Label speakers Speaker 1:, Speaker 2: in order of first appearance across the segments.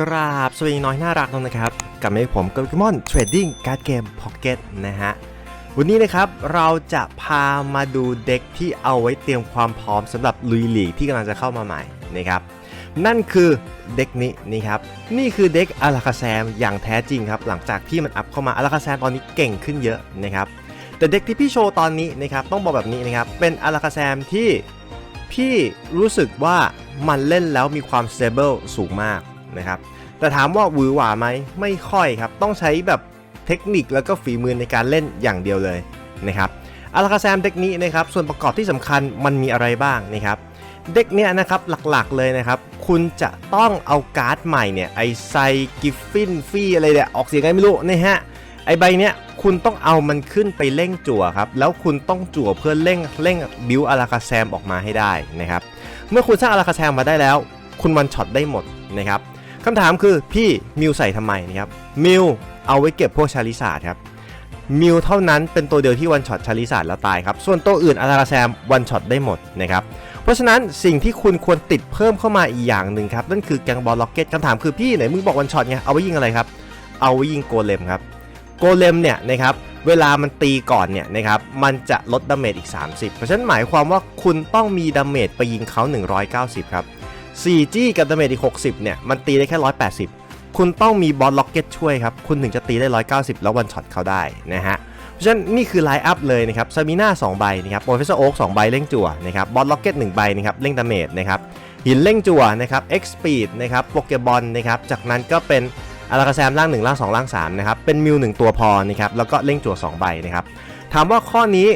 Speaker 1: กราบสวัสดีน้อยน่ารักนะครับกลับมาที่ผมกับกิมอนเทรดดิ้งการ์ดเกมพ็อกเก็ตนะฮะวันนี้นะครับเราจะพามาดูเด็กที่เอาไว้เตรียมความพร้อมสำหรับลุยหลีกที่กำลังจะเข้ามาใหม่นะครับนั่นคือเด็กนี้นี่ครับนี่คือเด็กอาราคาแซมอย่างแท้จริงครับหลังจากที่มันอัพเข้ามาอาราคาแซมตอนนี้เก่งขึ้นเยอะนะครับแต่เด็กที่พี่โชว์ตอนนี้นะครับต้องบอกแบบนี้นะครับเป็นอาราคาแซมที่พี่รู้สึกว่ามันเล่นแล้วมีความ stable สูงมากนะครับ แต่ถามว่าหวือหวาไหมไม่ค่อยครับ ต้องใช้แบบเทคนิคแล้วก็ฝีมือในการเล่นอย่างเดียวเลยนะครับอาราคาแซมเด็กนี้นะครับส่วนประกอบที่สำคัญมันมีอะไรบ้างนะครับเด็กเนี้ยนะครับหลักๆเลยนะครับคุณจะต้องเอาการ์ดใหม่เนี่ยไอไซกิฟฟินฟี่อะไรเนี่ยออกเสียงไงไม่รู้นะฮะไอใบเนี้ยคุณต้องเอามันขึ้นไปเร่งจั่วครับแล้วคุณต้องจั่วเพื่อเร่งเร่งบิวอาราคาแซมออกมาให้ได้นะครับเมื่อคุณสร้างอาราคาแซมมาได้แล้ว คุณวันช็อตได้หมดนะครับ คำถามคือพี่มิวใส่ทำไมนะครับมิวเอาไว้เก็บพวกชาลิซาร์ดครับมิวเท่านั้นเป็นตัวเดียวที่วันช็อตชาลิซาร์ดแล้วตายครับ ส่วนตัวอื่นอาราคาแซมวันช็อตได้หมดนะครับ เพราะฉะนั้นสิ่งที่คุณควรติดเพิ่มเข้ามาอีกอย่างหนึ่งครับ นั่นคือแกงบอลล็อกเก็ตคำถามคือพี่ไหนมึงบอกวันช็อตไงเอาไว้ยิงอะไรครับ เอาไว้ยิงโกเลมครับ โกเลมเนี่ยนะครับเวลามันตีก่อนเนี่ยนะครับมันจะลดดาเมจอีก 30 เพราะฉะนั้นหมายความว่าคุณต้องมีดาเมจไปยิงเขา 190 ครับ 4G กับดาเมจอีก 60 เนี่ย มันตีได้แค่ 180 คุณต้องมีบอลล็อกเก็ตช่วยครับ คุณถึงจะตีได้ 190 แล้ววันช็อตเขาได้นะฮะ เพราะฉะนั้นนี่คือไลน์อัพเลยนะครับซามิน่า2ใบนะครับโปรเฟสเซอร์โอ๊ก2ใบเร่งจั่วนะครับบอลล็อกเก็ต1ใบนะครับเร่งดาเมจนะครับหินเร่งจั่วนะครับเอ็กซ์ปีดนะครับโปเกบอลนะครับจากนั้นก็เป็นอาราคาแซมล่าง1ล่าง2ล่าง3นะครับเป็นมิว1ตัวพอนะครับแล้วก็เร่งจั่ว2ใบนะครับถามว่าข้อนี้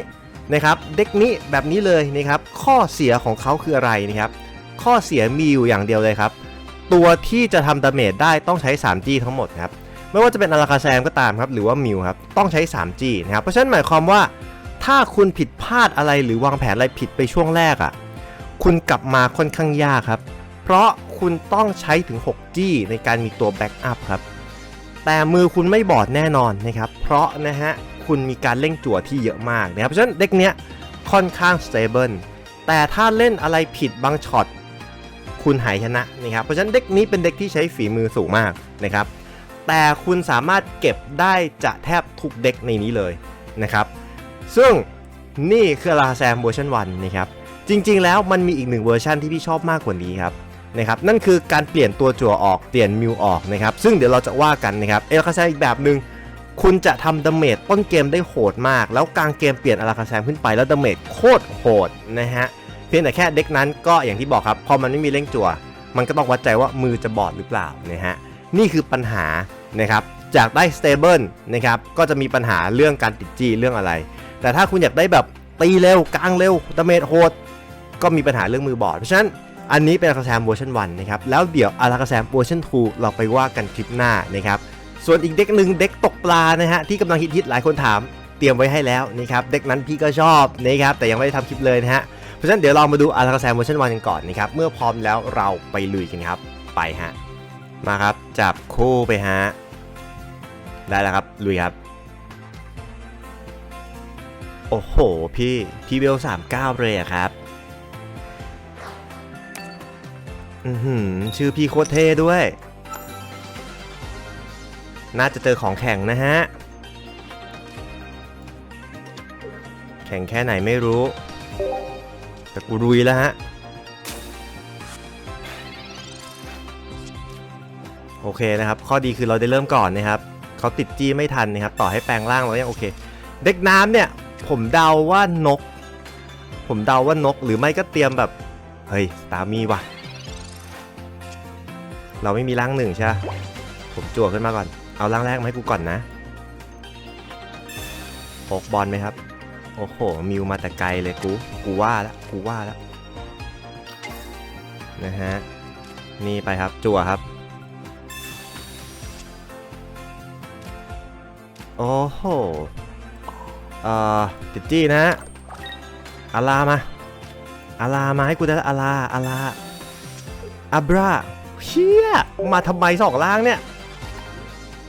Speaker 1: นะครับเด็กนี้แบบนี้เลยนะครับข้อเสียของเขาคืออะไรนะครับ ข้อเสียมีอยู่อย่างเดียวเลยครับ ตัวที่จะทำดาเมจได้ต้องใช้ 3G ทั้งหมดครับ ไม่ว่าจะเป็นอาราคาแซมก็ตามครับ หรือว่ามิวครับ ต้องใช้ 3G นะครับ เพราะฉะนั้นหมายความว่า ถ้าคุณผิดพลาดอะไรหรือวางแผนอะไรผิดไปช่วงแรกอะ่ะ คุณกลับมาค่อนข้างยากครับ เพราะคุณต้องใช้ถึง 6G ในการมีตัวแบ็กอัพครับ แต่มือคุณไม่บอดแน่นอนนะครับ เพราะนะฮะ คุณมีการเร่งจั่วที่เยอะมากนะครับ เพราะฉะนั้นเด็กเนี้ยค่อนข้าง stable แต่ถ้าเล่นอะไรผิดบางช็อต คุณหายชนะนะครับเพราะฉะนั้นเด็กนี้เป็นเด็กที่ใช้ฝีมือสูงมากนะครับ แต่คุณสามารถเก็บได้จะแทบทุกเด็กในนี้เลยนะครับ ซึ่งนี่คือลาแซมเวอร์ชัน1นนะครับจริงๆแล้วมันมีอีกหนึ่งเวอร์ชันที่พี่ชอบมากกว่านี้ครับนะครับนั่นคือการเปลี่ยนตัวจั่วออกเปลี่ยนมิวออกนะครับซึ่งเดี๋ยวเราจะว่ากันนะครับเอลคาแซมอีกแบบหนึ่งคุณจะทำดาเมจต้นเกมได้โหดมาก แล้วกลางเกมเปลี่ยนอาราคาแซมขึ้นไปแล้วดาเมจโคตรโหดนะฮะ พียงแต่แค่เด็กนั้นก็อย่างที่บอกครับ พอมันไม่มีเร่งจั่ว มันก็ต้องวัดใจว่ามือจะบอดหรือเปล่านะฮะนี่คือปัญหานะครับจากได้ stable นะครับก็จะมีปัญหาเรื่องการติดจีเรื่องอะไร แต่ถ้าคุณอยากได้แบบตีเร็วกลางเร็วดาเมจโหดก็มีปัญหาเรื่องมือบอดเพราะฉะนั้นอันนี้เป็นอาราแซมเวอร์ชัน1นะครับแล้วเดี๋ยวอาราแซมเวอร์ชัน2เราไปว่ากันคลิปหน้านะครับส่วนอีกเด็กหนึ่งเด็กตกปลานะฮะที่กำลังฮิตๆหลายคนถามเตรียมไว้ให้แล้วนะครับเด็กนั้นพี่ก็ชอบนะครับแต่ยังไม่ได้ทำคลิปเลยนะฮะ ราะฉะนั้นเดี๋ยวเรามาดูอาราคาแซมเวอร์ชันวันกันก่อนนะครับ เมื่อพร้อมแล้วเราไปลุยกันครับ ไปฮะ มาครับ จับคู่ไปฮะ ได้แล้วครับ ลุยครับ โอ้โห พี่ พี่เวลสามเก้าเลยอะครับ อือหือ ชื่อพี่โคตรเท่ด้วย น่าจะเจอของแข่งนะฮะ แข่งแค่ไหนไม่รู้ แต่กูรุยแล้วฮะ โอเคนะครับ ข้อดีคือเราได้เริ่มก่อนนะครับ เขาติดจี้ไม่ทันนะครับ ต่อให้แปลงร่างเรายังโอเค เด็กน้ำเนี่ย ผมเดาว่านก ผมเดาว่านกหรือไม่ก็เตรียมแบบ เฮ้ยตามีว่ะ เราไม่มีร่างหนึ่งใช่ไหมผมจั่วขึ้นมาก่อน เอาร่างแรกมาให้กูก่อนนะโปกบอลไหมครับ โอ้โห มิวมาแต่ไกลเลยกู กูว่าแล้วกูว่าแล้วนะฮะ นี่ไปครับ จั่วครับ โอ้โห เอ่อ ติดจี้นะฮะอาลามาอาลามาให้กูได้ละอาลาอาลาอับราเชี่ยมาทำไมสองล่างเนี่ย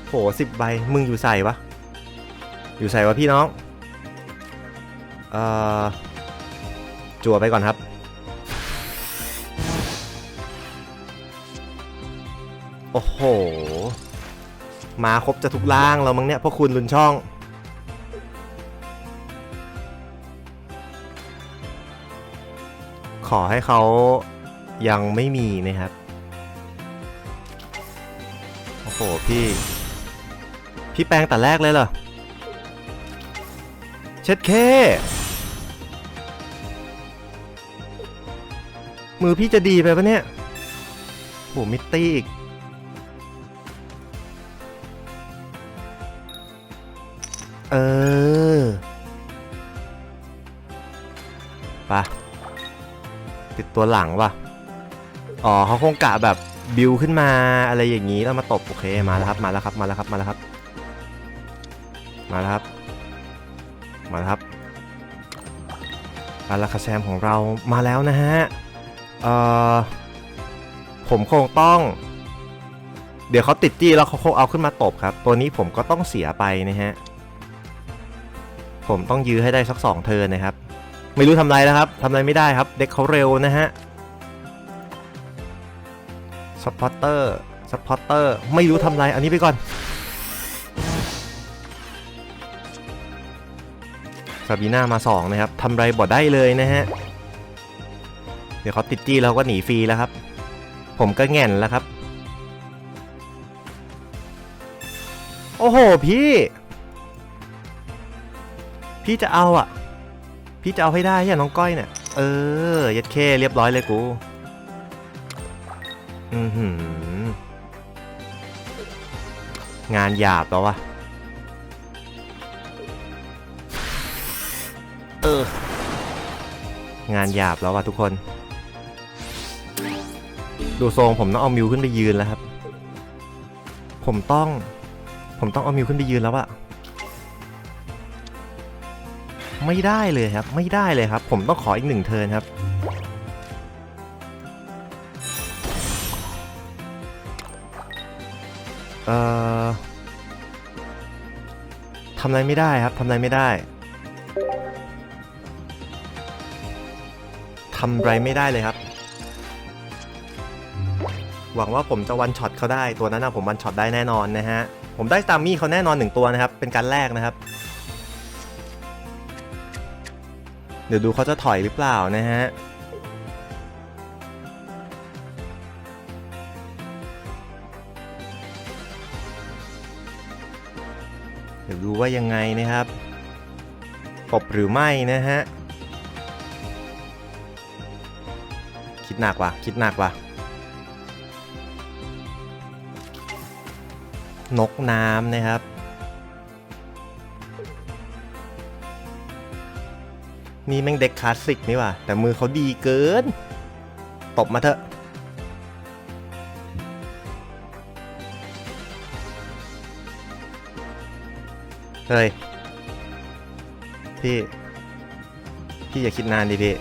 Speaker 1: โหสิบใบ มึงอยู่ใส่ปะอยู่ใส่วะพี่น้อง จั่วไปก่อนครับ โอ้โห มาครบจะทุกล่างแล้วมั้งเนี่ยพวกคุณลุนช่อง ขอให้เขายังไม่มีนะครับ โอ้โห พี่ พี่แปลงแต่แรกเลยเหรอ เช็ดเค มือพี่จะดีไปปะเนี่ยโหมิตตี้อีก เออไปะติดตัวหลังว่ะ อ๋อเขาคงกะแบบบิวขึ้นมาอะไรอย่างนี้แล้วมาตบ โอเคมาแล้วครับมาแล้วครับมาแล้วครับมาแล้วครับ มาแล้วครับ มาแล้วครับอาราคาแซมของเรามาแล้วนะฮะ เอ่อผมคงต้อง เดี๋ยวเขาติดจี้แล้วเขาคงเอาขึ้นมาตบครับ ตัวนี้ผมก็ต้องเสียไปนะฮะ ผมต้องยื้อให้ได้สักสองเทิร์นนะครับ ไม่รู้ทำไรแล้วครับทำไรไม่ได้ครับ เด็กเขาเร็วนะฮะสปอตเตอร์สปอตเตอร์ไม่รู้ทำไรอันนี้ไปก่อนซาบีน่ามา 2 นะครับทำไรบอดได้เลยนะฮะ เดี๋ยวเขาติดจี้แล้วก็หนีฟรีแล้วครับ ผมก็แง่นแล้วครับ โอ้โหพี่ พี่จะเอาอะ พี่จะเอาให้ได้อย่าน้องก้อยเนี่ยเออยัดเคเรียบร้อยเลยกู อือหืองานหยาบแล้ววะเออ งานหยาบแล้ววะทุกคน ดูทรงผมต้องเอามิวขึ้นไปยืนแล้วครับ ผมต้อง ผมต้องเอามิวขึ้นไปยืนแล้วอะไม่ได้เลยครับ ไม่ได้เลยครับ ผมต้องขออีกหนึ่งเทินครับ เอ่อทำอะไรไม่ได้ครับทำอะไรไม่ได้ทำไรไม่ได้เลยครับ หวังว่าผมจะวันช็อตเขาได้ตัวนั้นนะผมวันช็อตได้แน่นอนนะฮะ ผมได้ตามมี่เขาแน่นอนหนึ่งตัวนะครับ เป็นการแรกนะครับ เดี๋ยวดูเขาจะถอยหรือเปล่านะฮะเดี๋ยวดูว่ายังไงนะครับปบหรือไม่นะฮะ คิดหนักว่ะ คิดหนักว่ะ นกน้ำนะครับ นี่แม่งเด็กคลาสสิกนี่ว่ะแต่มือเขาดีเกิน ตบมาเถอะ เฮ้ย พี่ พี่อย่าคิดนานดิพี่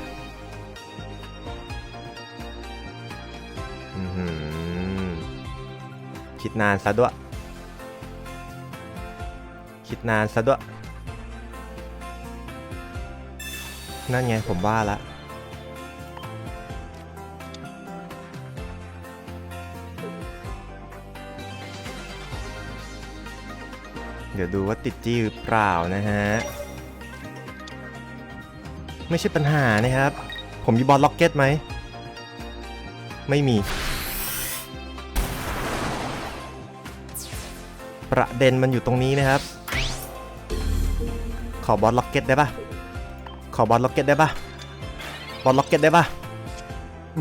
Speaker 1: คิดนานซะด้วย คิดนานซะด้วย นั่นไงผมว่าละเดี๋ยวดูว่าติดจี้หรือเปล่านะฮะ ไม่ใช่ปัญหานะครับ ผมมีบอลล็อกเก็ตไหม ไม่มี ประเด็นมันอยู่ตรงนี้นะครับ ขอบอลล็อกเก็ตได้ปะขอบอลล็อกเก็ตได้ปะบอลล็อกเก็ตได้ปะ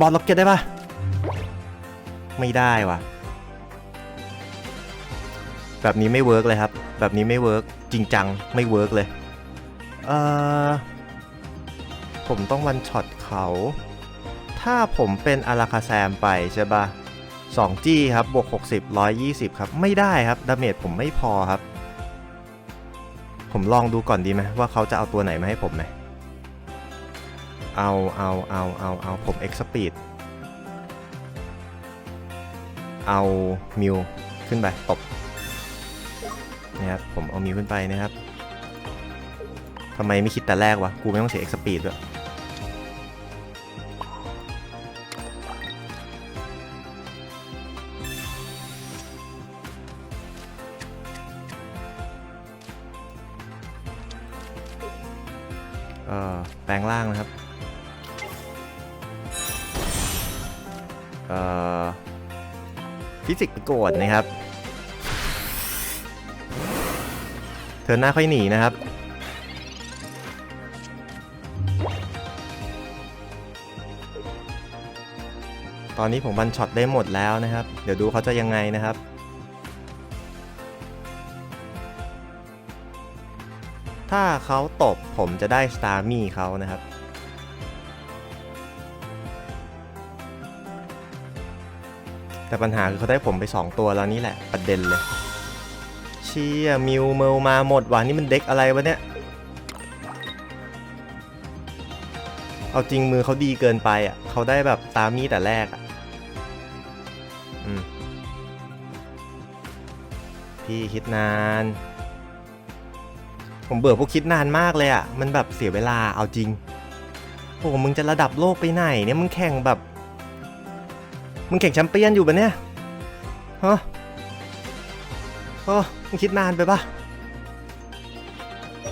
Speaker 1: บอลล็อกเก็ตได้ปะไม่ได้ว่ะ แบบนี้ไม่เวิร์กเลยครับ แบบนี้ไม่เวิร์กจริงจังไม่เวิร์กเลย เอ่อ ผมต้องวันช็อตเขา ถ้าผมเป็นอาราคาแซมไปใช่ปะ2จี้ครับบวก 60 120 ครับ ไม่ได้ครับ ดาเมจผมไม่พอครับ ผมลองดูก่อนดีไหมว่าเขาจะเอาตัวไหนมาให้ผมไหมเอาเอาเอาเอาเอาผม X Speed เอามิวขึ้นไปตบนะครับผมเอามิวขึ้นไปนะครับทำไมไม่คิดแต่แรกวะกูไม่ต้องเสีย X Speed ด้วย ลงร่างนะครับ เอ่อ ฟิสิกส์โกรธนะครับ เธอหน้าค่อยหนีนะครับตอนนี้ผมบันช็อตได้หมดแล้วนะครับ เดี๋ยวดูเขาจะยังไงนะครับ เขาตบผมจะได้สตาร์มี่เขานะครับ แต่ปัญหาคือเขาได้ผมไป 2 ตัวแล้วนี่แหละประเด็นเลย เชียมิวเมลมาหมดว่ะนี่มันเด็กอะไรวะเนี่ย เอาจริงมือเขาดีเกินไปอะเขาได้แบบตามี่แต่แรกอะอพี่คิดนาน ผมเบื่อพวกคิดนานมากเลยอะ มันแบบเสียเวลาเอาจริงโอ้มึงจะระดับโลกไปไหนเนี่ยมึงแข่งแบบ มึงแข่งแชมเปี้ยนอยู่ปะเนี่ยฮะโอ้มึงคิดนานไปปะ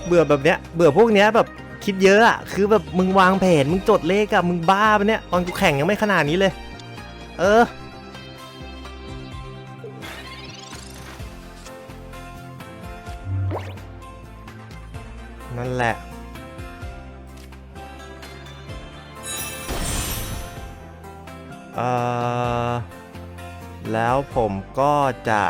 Speaker 1: เบื่อแบบเนี้ย เบื่อพวกเนี้ยแบบคิดเยอะอะคือแบบมึงวางแผนมึงจดเลขอะมึงบ้าปะเนี่ยตอนกูแข่งยังไม่ขนาดนี้เลย เออ นั่นแหละเอ่อแล้วผมก็จะ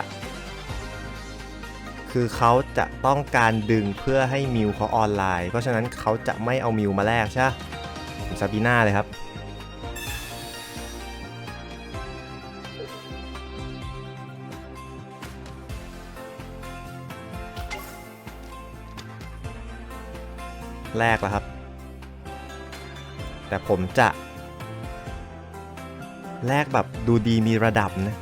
Speaker 1: คือเขาจะต้องการดึงเพื่อให้มิวเขาออนไลน์ เพราะฉะนั้นเขาจะไม่เอามิวมาแลกใช่ไหมซาบีน่าเลยครับ แลกแล้วครับ แต่ผมจะ แลกแบบดูดีมีระดับนะ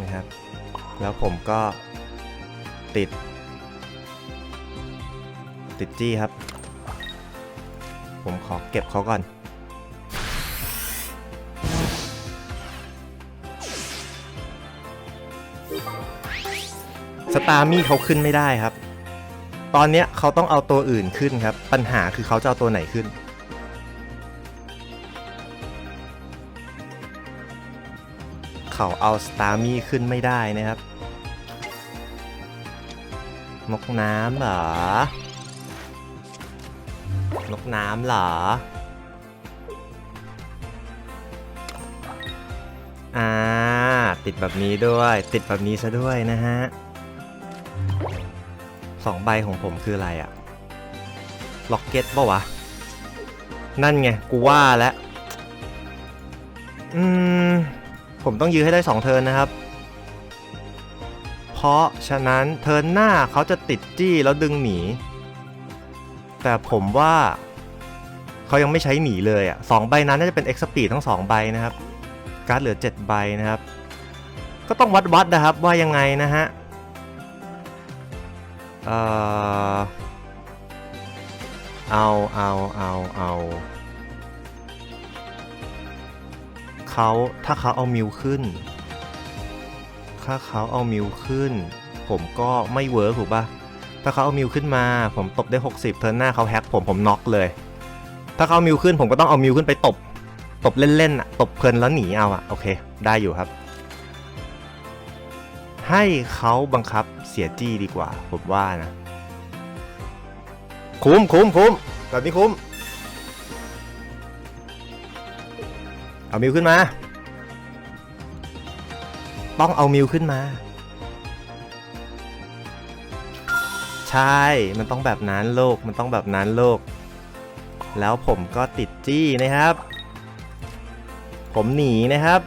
Speaker 1: นะครับ แล้วผมก็ติด ติดจี้ครับ ผมขอเก็บเขาก่อน ตามี่เขาขึ้นไม่ได้ครับ ตอนเนี้ยเขาต้องเอาตัวอื่นขึ้นครับ ปัญหาคือเขาจะเอาตัวไหนขึ้น เขาเอาสตาร์มี่ขึ้นไม่ได้นะครับนกน้ำเหรอนกน้ำเหรอ อ่า ติดแบบนี้ด้วย ติดแบบนี้ซะด้วยนะฮะ สองใบของผมคืออะไรอะล็อกเก็ตปะวะ นั่นไง กูว่าแล้ว อืม ผมต้องยื้อให้ได้2เทิร์นนะครับ เพราะฉะนั้นเทิร์นหน้าเขาจะติดจี้แล้วดึงหนี แต่ผมว่าเขายังไม่ใช้หนีเลยอะสองใบนั้นน่าจะเป็น X Speed ทั้ง2ใบนะครับ การ์ดเหลือ 7 ใบนะครับ ก็ต้องวัดวัดๆนะครับว่ายังไงนะฮะ เออเอาเอาเอาเอาเขาถ้าเขาเอามิวขึ้น ถ้าเขาเอามิวขึ้น ผมก็ไม่เวิร์กถูกปะถ้าเขาเอามิวขึ้นมา ผมตบได้ 60 เทิร์นหน้าเขาแฮกผมผมน็อกเลย ถ้าเขาเอามิวขึ้นผมก็ต้องเอามิวขึ้นไปตบ ตบเล่นๆอะตบเพลินแล้วหนีเอาอะโอเค ได้อยู่ครับ ให้เขาบังคับเสียจี้ดีกว่า ผมว่านะ คุ้มคุ้มคุ้มแบบนี้คุ้ม เอามิวขึ้นมา ต้องเอามิวขึ้นมา ใช่ มันต้องแบบนั้นโลก มันต้องแบบนั้นโลก แล้วผมก็ติดจี้นะครับ ผมหนีนะครับ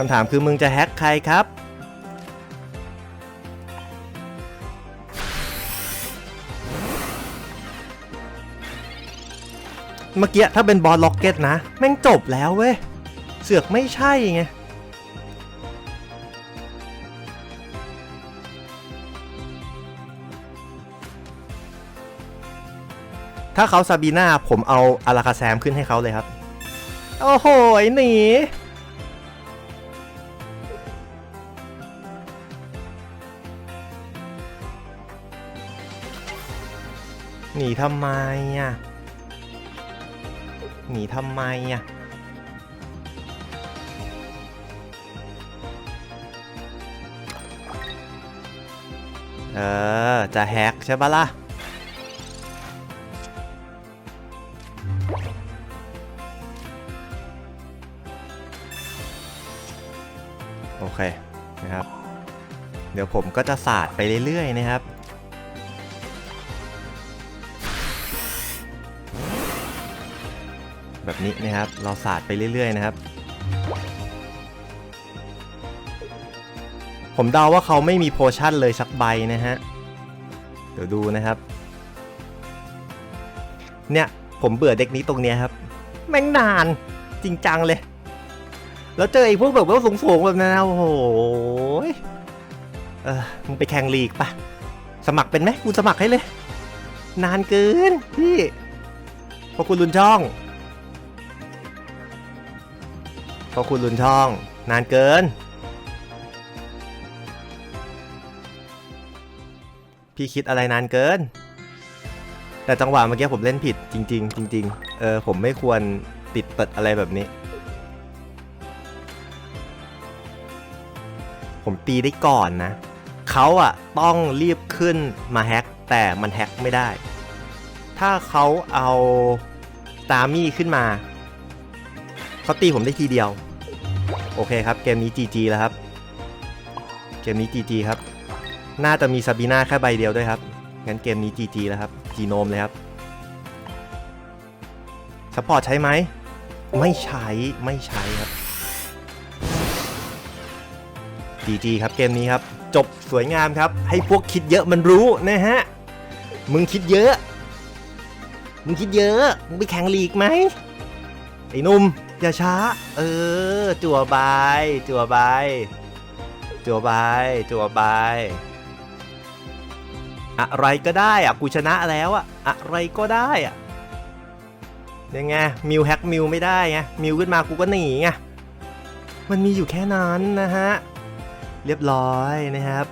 Speaker 1: คำถามคือมึงจะแฮ็กใครครับ เมื่อกี้ถ้าเป็นบอลล็อกเก็ตนะ แม่งจบแล้วเว้ย เสือกไม่ใช่ไงถ้าเขาซาบีนาผมเอาอาราคาแซมขึ้นให้เขาเลยครับ โอ้โหหนี นีทำไมอะ หนีทำไมอะ เออ จะแฮกใช่ปะล่ะ โอเคนะครับ เดี๋ยวผมก็จะสาดไปเรื่อยๆนะครับ แบบนี้นะครับ เราสาดไปเรื่อย ๆ นะครับ ผมเดาว่าเขาไม่มีโพชั่นเลยสักใบนะฮะ เดี๋ยวดูนะครับ เนี่ย ผมเบื่อเด็กนี้ตรงเนี้ยครับ แม่งนานจริงจังเลย แล้วเจอไอ้พวกแบบว่าสูงๆแบบนั้นนะโอ้โหเออมึงไปแข่งลีกปะสมัครเป็นไหมกูสมัครให้เลย นานเกินพี่พอคุณลุนช่อง เพอคุณลุนช่อง นานเกิน พี่คิดอะไรนานเกิน แต่จังหวะเมื่อกี้ผมเล่นผิดจริง ๆ จริง ๆ เออผมไม่ควรติดเปิดอะไรแบบนี้ ผมตีได้ก่อนนะ เขาอะต้องรีบขึ้นมาแฮ็กแต่มันแฮ็กไม่ได้ ถ้าเขาเอาตามี่ขึ้นมา เขาตีผมได้ทีเดียว โอเคครับ เกมนี้ GG แล้วครับ เกมนี้ GG ครับ น่าจะมีซาบีนาแค่ใบเดียวด้วยครับ งั้นเกมนี้ GG แล้วครับ จีโนมเลยครับสปอร์ตใช้ไหม ไม่ใช้ ไม่ใช้ครับ GG ครับเกมนี้ครับ จบสวยงามครับ ให้พวกคิดเยอะมันรู้นะฮะ มึงคิดเยอะ มึงคิดเยอะ มึงไปแข่งลีกไหมไอ้นุ่ม อย่าช้า เออ จั่วบายจั่วบายจั่วบายจั่วบายอะไรก็ได้อะกูชนะแล้วอะอะไรก็ได้อะยังไงมิวแฮกมิวไม่ได้ไงมิวขึ้นมากูก็หนีไงมันมีอยู่แค่นั้นนะฮะเรียบร้อยนะครับ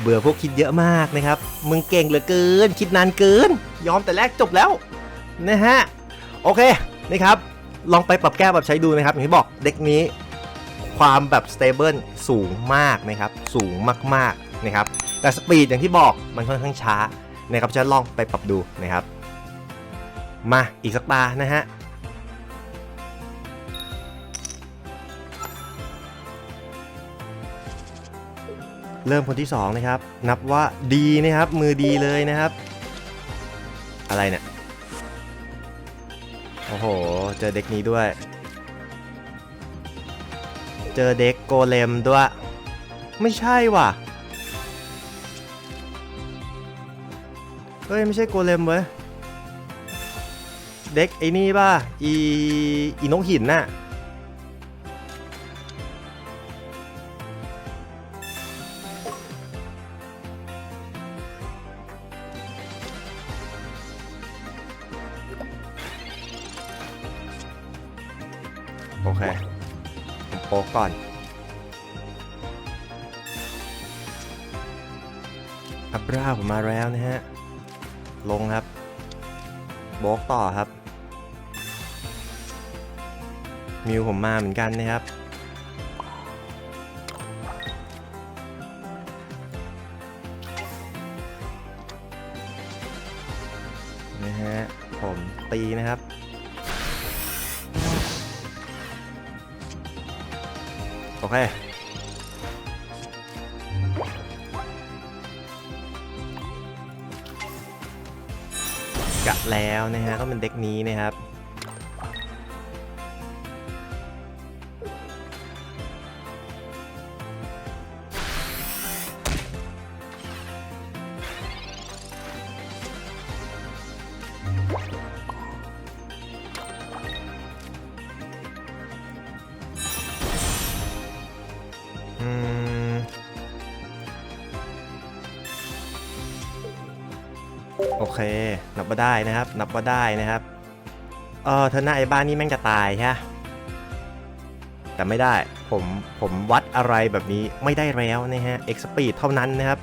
Speaker 1: เบื่อพวกคิดเยอะมากนะครับ มึงเก่งเหลือเกิน คิดนานเกิน ยอมแต่แรกจบแล้วนะฮะโอเคนะครับ ลองไปปรับแก้ปรับใช้ดูนะครับ อย่างที่บอกเด็กนี้ความแบบสเตเบิลสูงมากนะครับ สูงมากๆนะครับ แต่สปีดอย่างที่บอกมันค่อนข้างช้านะครับจะลองไปปรับดูนะครับ มาอีกสักตานะฮะเริ่มคนที่ 2 นะครับ นับว่าดีนะครับ มือดีเลยนะครับ อะไรเนี่ย ห เจอเด็กนี้ด้วย เจอเด็กโกเลมด้วย ไม่ใช่ว่ะ เฮ้ย ไม่ใช่โกเลมเว้ย เด็กไอ้นี่ป่ะ อี อีนกหินน่ะ อับราผมมาแล้วนะฮะ ลงครับโบกต่อครับ มิวผมมาเหมือนกันนะครับ นะฮะ ผมตีนะครับโอเค กะแล้วนะฮะก็เป็นเด็กนี้นะครับ อเค นับว่าได้นะครับ นับว่าได้นะครับ เออเธอหน้าไอ้บ้านนี่แม่งจะตายใช่แต่ไม่ได้ ผม ผมวัดอะไรแบบนี้ไม่ได้แล้วนะฮะ เอ็กซ์ปีดเท่านั้นนะครับ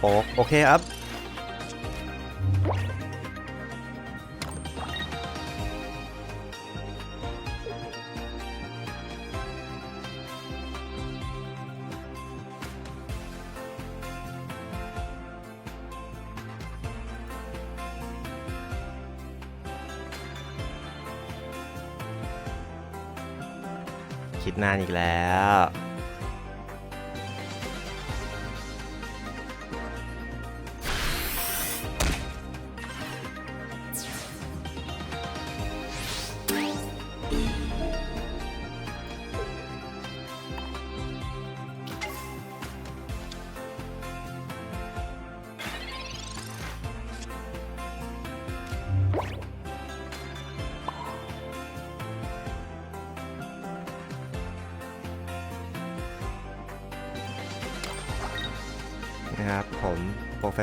Speaker 1: โอโอเคครับ คิดนาอีกแล้ว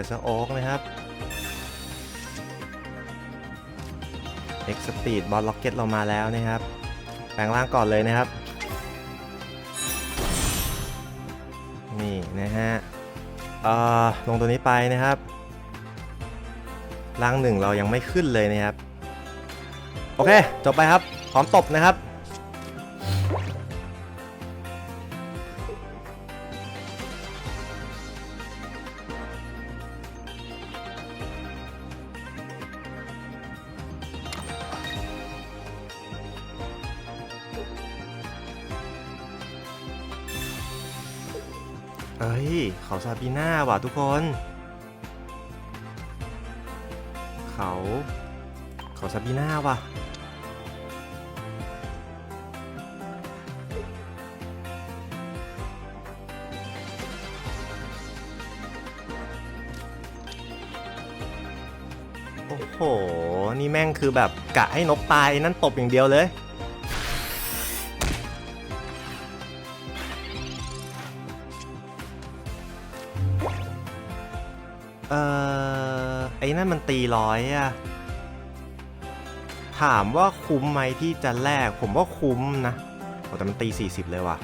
Speaker 1: Professor Oak นะครับ X Speed Bot Rocket เรามาแล้วนะครับ แปลงร่างก่อนเลยนะครับ นี่นะฮะอ่อลงตัวนี้ไปนะครับร่างหนึ่งเรายังไม่ขึ้นเลยนะครับ โอเค จบไปครับพร้อมตบนะครับ ซาบีน่าว่ะทุกคน เขาเขาซาบีน่าว่ะโอ้โห นี่แม่งคือแบบกะให้นกตายนั่นตบอย่างเดียวเลย ตีร้อยอะถามว่าคุ้มไหมที่จะแลกผมว่าคุ้มนะโอ้แต่มันตี 40 เลยว่ะ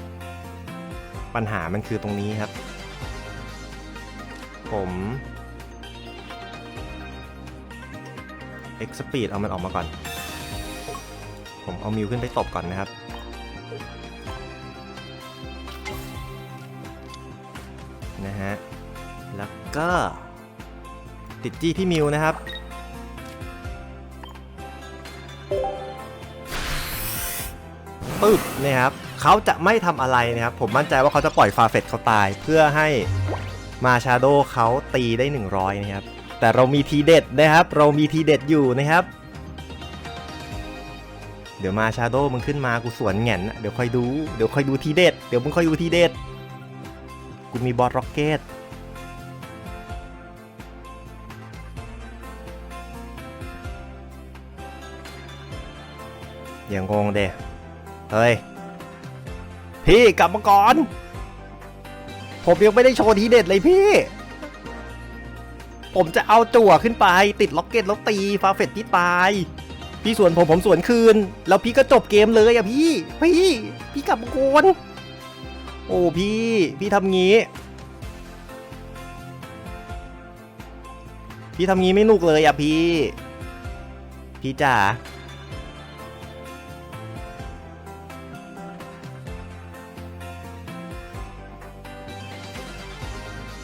Speaker 1: ปัญหามันคือตรงนี้ครับ ผม X Speed เอามันออกมาก่อน ผมเอามิวขึ้นไปตบก่อนนะครับ นะฮะ แล้วก็ ติดจี้ที่มิวนะครับ ปึ๊บเนี่ยครับเขาจะไม่ทำอะไรนะครับ ผมมั่นใจว่าเขาจะปล่อยฟาเฟตเขาตาย เพื่อให้มาชาโดเขาตีได้ 100 นะครับ แต่เรามีทีเด็ดนะครับ เรามีทีเด็ดอยู่นะครับ เดี๋ยวมาชาโดมึงขึ้นมากูสวนแง่นเดี๋ยวค่อยดู เดี๋ยวค่อยดูทีเด็ด เดี๋ยวมึงค่อยดูทีเด็ด กูมีบอสร็อกเก็ต อย่างงงเดเฮ้ย พี่กลับมาก่อน ผมยังไม่ได้โชว์ทีเด็ดเลยพี่ ผมจะเอาจั่วขึ้นไป ติดล็อกเก็ตแล้วตีฟาเฟตที่ตาย พี่สวนผมผมสวนคืน แล้วพี่ก็จบเกมเลยอะพี่ พี่ พี่กลับมาก่อนโอ้พี่ พี่ทำงี้ พี่ทำงี้ไม่นุกเลยอะพี่ พี่จ๋า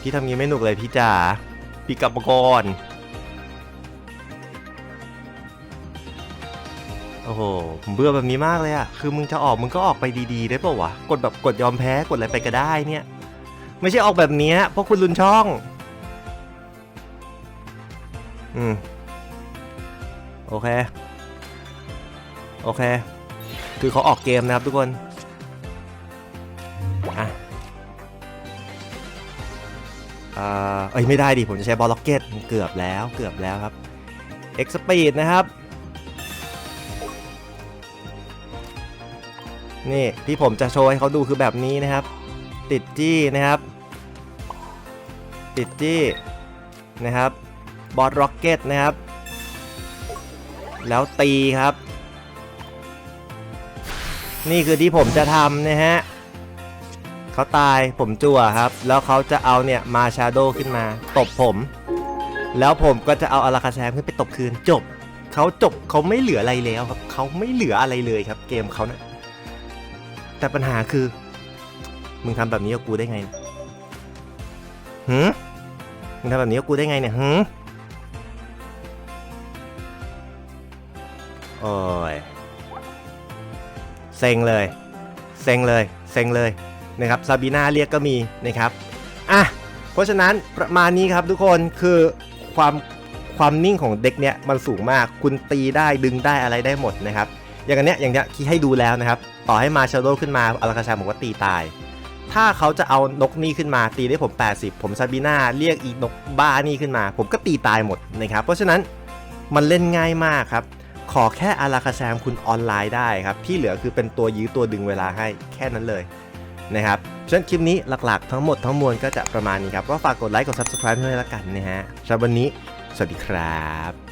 Speaker 1: พี่ทำงี้ไม่หนุกเลยพี่จ๋าพี่กลับมาก่อนโอ้โหผมเบื่อแบบนี้มากเลยอะคือมึงจะออกมึงก็ออกไปดีๆ ได้ป่าวะ กดแบบกดยอมแพ้กดอะไรไปก็ได้เนี่ย ไม่ใช่ออกแบบนี้เพราะคุณลุนช่อง อืม โอเค โอเค คือเขาออกเกมนะครับทุกคน อะ เอ้ยไม่ได้ดิ ผมจะใช้บอลล็อกเก็ตเกือบแล้วเกือบแล้วครับ X Speed นะครับ นี่ที่ผมจะโชว์ให้เขาดูคือแบบนี้นะครับ ติดจี้นะครับ ติดจี้นะครับบอสร็อกเก็ตนะครับ แล้วตีครับ นี่คือที่ผมจะทำนะฮะ เขาตายผมจั่วครับ แล้วเขาจะเอาเนี่ยมาชาโดขึ้นมา ตบผม แล้วผมก็จะเอาอาราคาแซมขึ้นไปตบคืนจบเขาจบเขาไม่เหลืออะไรแล้วครับเขาไม่เหลืออะไรเลยครับ เกมเขานะแต่ปัญหาคือ มึงทำแบบนี้กับกูได้ไงหืมมึงทำแบบนี้กับกูได้ไงเนี่ยหืมโอ้ยเซ็งเลย เซ็งเลย เซ็งเลย นะครับซาบีนาเรียกก็มีนะครับอะเพราะฉะนั้นประมาณนี้ครับทุกคนคือความความนิ่งของเด็กเนี้ยมันสูงมากคุณตีได้ดึงได้อะไรได้หมดนะครับ อย่างนเนี้ยอย่างเนี้ยที่ให้ดูแล้วนะครับ ต่อให้มาชาโดขึ้นมาอาราคาชาผมก็ตีตาย ถ้าเขาจะเอานกนี่ขึ้นมาตีได้ผม 80 ผมซาบีนาเรียกอีนกบ้านี่ขึ้นมา ผมก็ตีตายหมดนะครับ เพราะฉะนั้นมันเล่นง่ายมากครับ ขอแค่อาราคาแซมคุณออนไลน์ได้ครับ ที่เหลือคือเป็นตัวยื้อตัวดึงเวลาให้แค่นั้นเลย นะครับฉะนั้นคลิปนี้หลักๆทั้งหมดทั้งมวลก็จะประมาณนี้ครับ ก็ฝากกดไลค์กด subscribe ด้วยละกันนะฮะสำหรับวันนี้ สวัสดีครับ